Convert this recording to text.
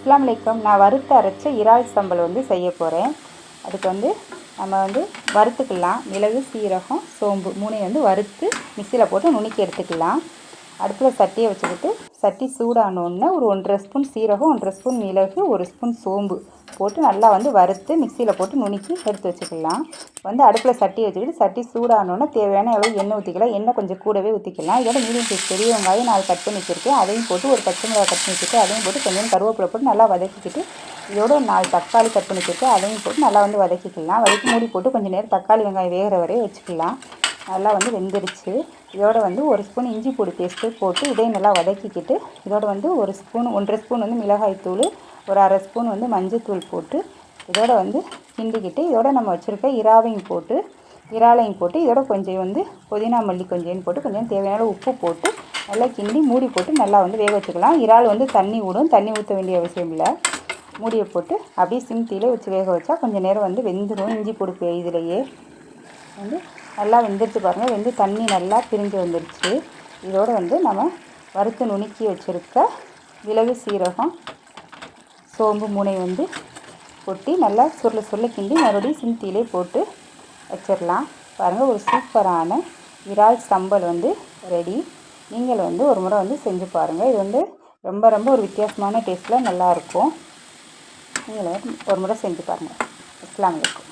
அஸ்லாம் வலைக்கம் நான் வறுத்து அரைச்ச இறால் சம்பல் வந்து செய்ய போகிறேன் அதுக்கு வந்து நம்ம வந்து வறுத்துக்கலாம். மிளகு சீரகம் சோம்பு மூணையும் வந்து வறுத்து மிக்சியில் போட்டு நுணுக்கி எடுத்துக்கலாம். அடுப்பில் சட்டியை வச்சுக்கிட்டு சட்டி சூடானோடனே ஒரு ஒன்றரை ஸ்பூன் சீரகம் ஒன்றரை ஸ்பூன் மிளகு ஒரு ஸ்பூன் சோம்பு போட்டு நல்லா வந்து வறுத்து மிக்சியில் போட்டு நுணுக்கி எடுத்து வச்சுக்கலாம். வந்து அடுப்பில் சட்டி வச்சுக்கிட்டு சட்டி சூடானோடனே தேவையான எவ்வளோ எண்ணெய் ஊற்றிக்கலாம் எண்ணெய் கொஞ்சம் கூடவே ஊற்றிக்கலாம் இதோட மீடியம் சைஸ் பெரிய வெங்காயம் நாலு கட் பண்ணி வச்சுருக்கேன். அதையும் போட்டு ஒரு பச்சை மிளகாய் கட் பண்ணி அதையும் போட்டு கொஞ்சம் கருவேப்பிலை போட்டு நல்லா வதக்கிக்கிட்டு இதோட நாலு தக்காளி கட் பண்ணி வச்சுருக்கேன். அதையும் போட்டு நல்லா வந்து வதக்கிக்கலாம். வதக்கி மூடி போட்டு கொஞ்சம் நேரம் தக்காளி வெங்காயம் வேகிற வரையும் வச்சுக்கலாம். நல்லா வந்து வெந்துருச்சு. இதோட வந்து ஒரு ஸ்பூன் இஞ்சி பூடி பேஸ்ட்டு போட்டு இதையும் நல்லா வதக்கிக்கிட்டு இதோட வந்து ஒரு ஸ்பூன் ஒன்றரை ஸ்பூன் வந்து மிளகாய் தூள் ஒரு அரை ஸ்பூன் வந்து மஞ்சத்தூள் போட்டு இதோட வந்து கிண்டிக்கிட்டு இதோட நம்ம வச்சுருக்க இறாவையும் போட்டு இறாலையும் போட்டு இதோட கொஞ்சம் வந்து புதினா மல்லி கொஞ்சம் போட்டு கொஞ்சம் தேவையான உப்பு போட்டு நல்லா கிண்டி மூடி போட்டு நல்லா வந்து வேக வச்சுக்கலாம். இறால் வந்து தண்ணி விடும் தண்ணி ஊற்ற வேண்டிய அவசியம் இல்லை. மூடியை போட்டு அப்படியே சிம்தியிலே வச்சு வேக வச்சா கொஞ்சம் நேரம் வந்து வெந்துடும் இஞ்சி பொடுப்பு இதுலேயே. வந்து நல்லா வெந்துருச்சு பாருங்கள் வெந்து தண்ணி நல்லா பிரிஞ்சு வந்துடுச்சு இதோடு வந்து நம்ம வறுத்து நுணுக்கி வச்சுருக்க மிளகு சீரகம் சோம்பு முனை வந்து கொட்டி நல்லா சுருள சுருள கிண்டி மறுபடியும் சிந்தியிலே போட்டு வச்சிடலாம் பாருங்கள் ஒரு சூப்பரான இறால் சம்பல் வந்து ரெடி. நீங்கள் வந்து ஒரு முறை வந்து செஞ்சு பாருங்கள் இது வந்து ரொம்ப ரொம்ப ஒரு வித்தியாசமான டேஸ்ட்டில் நல்லாயிருக்கும் நீங்கள் ஒரு முறை செஞ்சு பாருங்கள் அஸ்லாம் வலைக்கும்